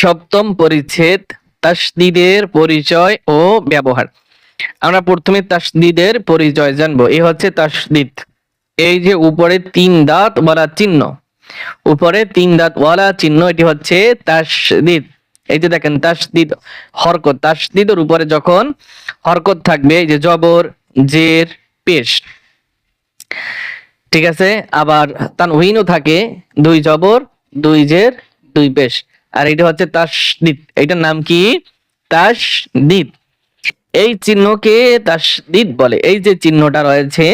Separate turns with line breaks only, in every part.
সপ্তম পরিচ্ছেদ তাসদিদের পরিচয় ও ব্যবহার। আমরা প্রথমে তাসদিদের পরিচয় জানব। এ হচ্ছে তাসদিদ এই যে উপরে তিন দাঁত ওয়ালা চিহ্ন। উপরে তিন দাঁত ওয়ালা চিহ্ন, এটি হচ্ছে তাসদিদ এই যে দেখেন তাসদিদ হরকত। তাসদিদের উপরে যখন হরকত থাকবে, এই যে জবর, জের, পেশ। ঠিক আছে? আবার তানউইনও থাকে, দুই জবর, দুই জের, দুই পেশ। আর এটা হচ্ছে তাসদিদ এটার নাম কি? তাসদিদ এই চিহ্নকে তাসদিদ বলে। এই যে চিহ্নটা রয়েছে,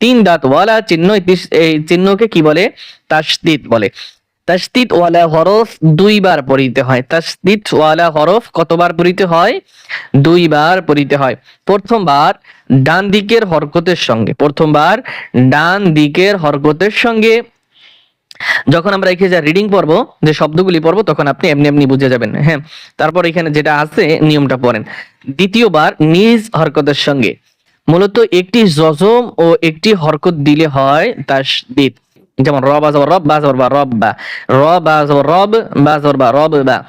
তিন দাঁত ওয়ালা চিহ্ন এই এই চিহ্নকে কি বলে? তাসদিদ বলে। তাসদিদ ওয়ালা হরফ দুইবার পড়িতে হয়। তাসদিদ ওয়ালা হরফ কতবার পড়িতে হয়? দুইবার পড়িতে হয়। প্রথমবার ডান দিকের হরকতের সঙ্গে। প্রথমবার ডান দিকের হরকতের সঙ্গে। যখন আমরা এখানে যা রিডিং পড়ব, যে শব্দগুলি পড়ব, তখন আপনি এমনি এমনি বুঝে যাবেন। হ্যাঁ? তারপর এখানে যেটা আছে, নিয়মটা পড়েন। দ্বিতীয়বার, নিজ হরকতের সঙ্গে। মূলত একটি জজম ও একটি হরকত দিলে হয় তাসদিদ। যেমন র বাজর রব বাজর বা রব বা। র বাজর রব বাজর বা রব বা।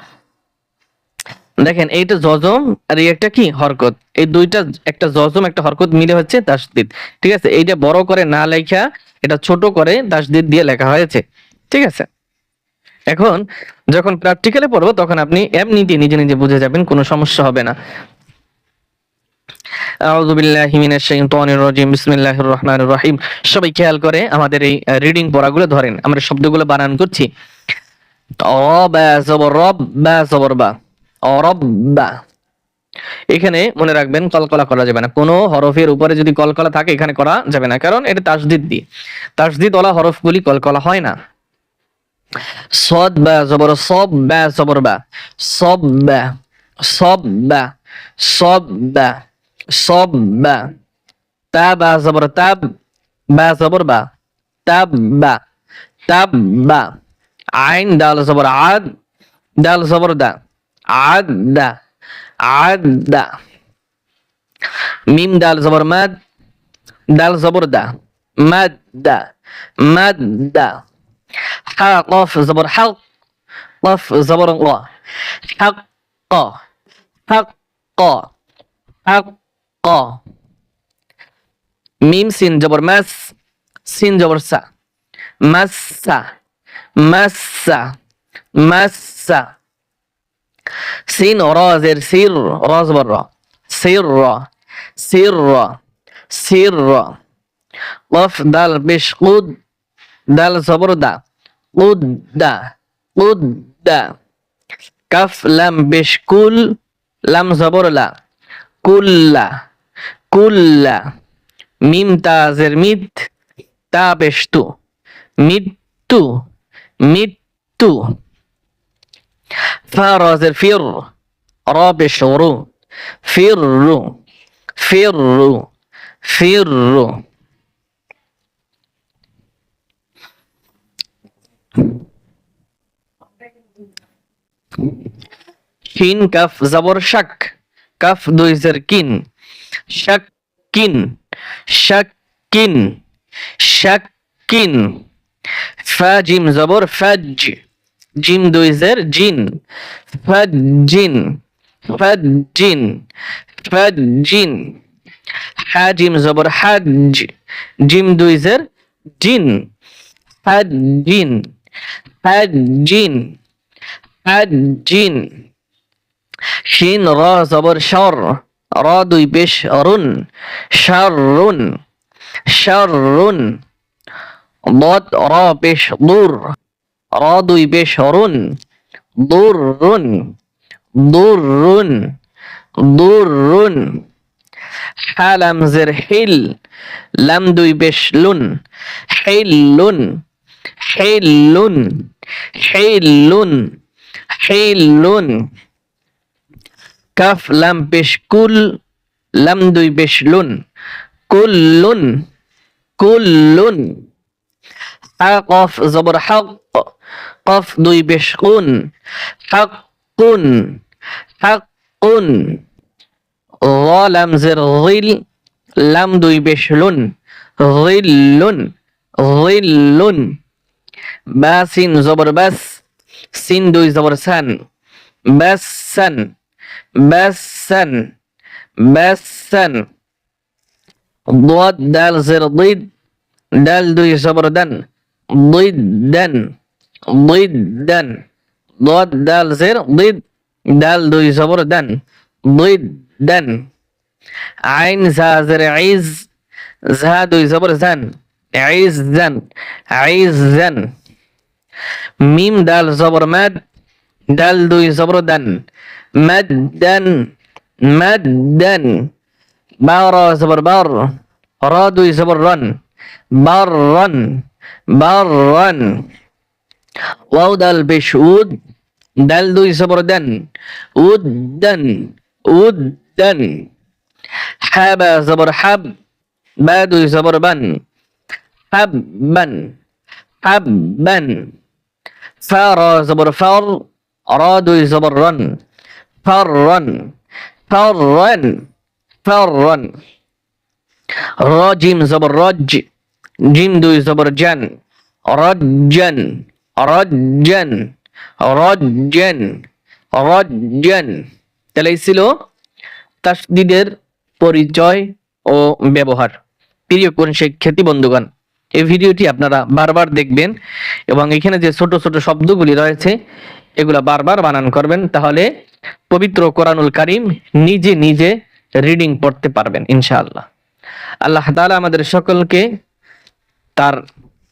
দেখেন, এইটা জজম আর একটা কি? হরকত। এই দুইটা, একটা জজম একটা হরকত মিলে হচ্ছে তাসদিদ। ঠিক আছে? এইটা বড় করে না লেখা, এটা ছোট করে তাসদিদ দিয়ে লেখা হয়েছে। ঠিক আছে? এখন যখন প্র্যাকটিক্যালে পড়ব, তখন আপনি এমনিতে নিজে নিজে বুঝে যাবেন, কোনো সমস্যা হবে না। রহিম। সবাই খেয়াল করে আমাদের এই রিডিং পড়াগুলো ধরেন। আমরা শব্দগুলো বানান করছি। এখানে মনে রাখবেন, কলকলা করা যাবে না। কোনো হরফের উপরে যদি কলকলা থাকে, এখানে করা যাবে না। কারণ এটা তাসদিদ দিয়ে। তাসদিদ ওলা হরফগুলি কলকলা হয় না। সদ বা, জবর সব বা, জবর বা। সব বা সব বা সব বা সব বা। তা বা, জবর তাব বা, জবর বা। তাব বা তাব বা। আইন দাল, জবর আদ দাল, জবর দা। আদ দা আদ দা। মিম দাল, জবর মাদ দাল, জবর দা। মাদ দা মাদ দা। حاء قاف زبر حق قاف زبر قا حق قا حق قا حق قا ميم سين جبر مس سين جبر سا. مسا مس مسا سين را زير سير را زبر را. سير را. سير را. سير را. قاف دال بشقود দাল জবর উদ্দা উদ্দা কাফ লাম বেশ কুল লাম জবর কুল্লা কুল্লা মিম তাজের মিত তা বেশ তু মৃত্যু মৃত্যু ফা রজের ফির র বেশ রু ফির রু ফির রু ফির রু শিন কাফ জবর শাক কাফ দুই জের কিন শাক কিন শাক কিন শাক কিন ফা জিম জবর ফাজ জিম দুই জের জিন ফাজিন ফাজিন ফাজিন হাজিম জবর হাজ জিম দুই জের জিন হাজিন হাজিন জিন শিন র জবর শর র দুই পেশ অরুণ শারুন শারুন বদ র পেশ দূর র দুই পেশ অরুণ দুরুন দুরুন দুরুন হা লামজের হিল লাম দুই পেশ লুন হিল লুন হিল লুন হিল লুন হিলুন কাফ লাম পেশ কুল লাম দুই পেশ লুন কুল্লুন কুল্লুন হা কফ জবর হক কফ দুই পেশ কুন হাক্কুন হাক্কুন র লাম জের গিল লাম দুই পেশ লুন গিল্লুন গিল্লুন বা সিন জবর বাস সিন দুই জবর সান বাসান বাসান বাসান ضاد دال زر ضد دال দুই জবর দান ضدن ضدن ضاد دال زر ضد دال দুই জবর দান ضدن عين زا زر عز زا দুই জবর জান عزن عزن মিম দাল জবর, মাদ। দাল দুই, জবর, দান। মাদ্দান মাদ্দান বারা জবর বার রা, দুই, জবর, রান। বাররান বাররান ওয়াও, দাল পেশ উদ। দাল দুই, জবর, দান। উদ্দান উদ্দান হাবা, জবর, হাব। বা, দুই, জবর, বান। হাব্বান হাব্বান فار زبر فر راد زبر رن فرن فرن فرن راجم زبر رج جيم دوي زبر جن رجن رجن رجن রজ্জন তাহলে এই ছিল তাসদিদের পরিচয় ও ব্যবহার প্রিয় কোন শিক্ষার্থী বন্ধুগণ এই ভিডিওটি আপনারা বারবার দেখবেন এবং এখানে যে ছোট ছোট শব্দগুলি রয়েছে, এগুলা বারবার বানান করবেন, তাহলে পবিত্র কোরআনুল কারিম নিজে নিজে রিডিং পড়তে পারবেন, ইনশাআল্লাহ। আল্লাহ তাআলা আমাদের সকলকে তার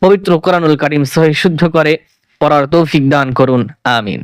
পবিত্র কোরআনুল কারিম সহি শুদ্ধ করে পড়ার তৌফিক দান করুন, আমিন।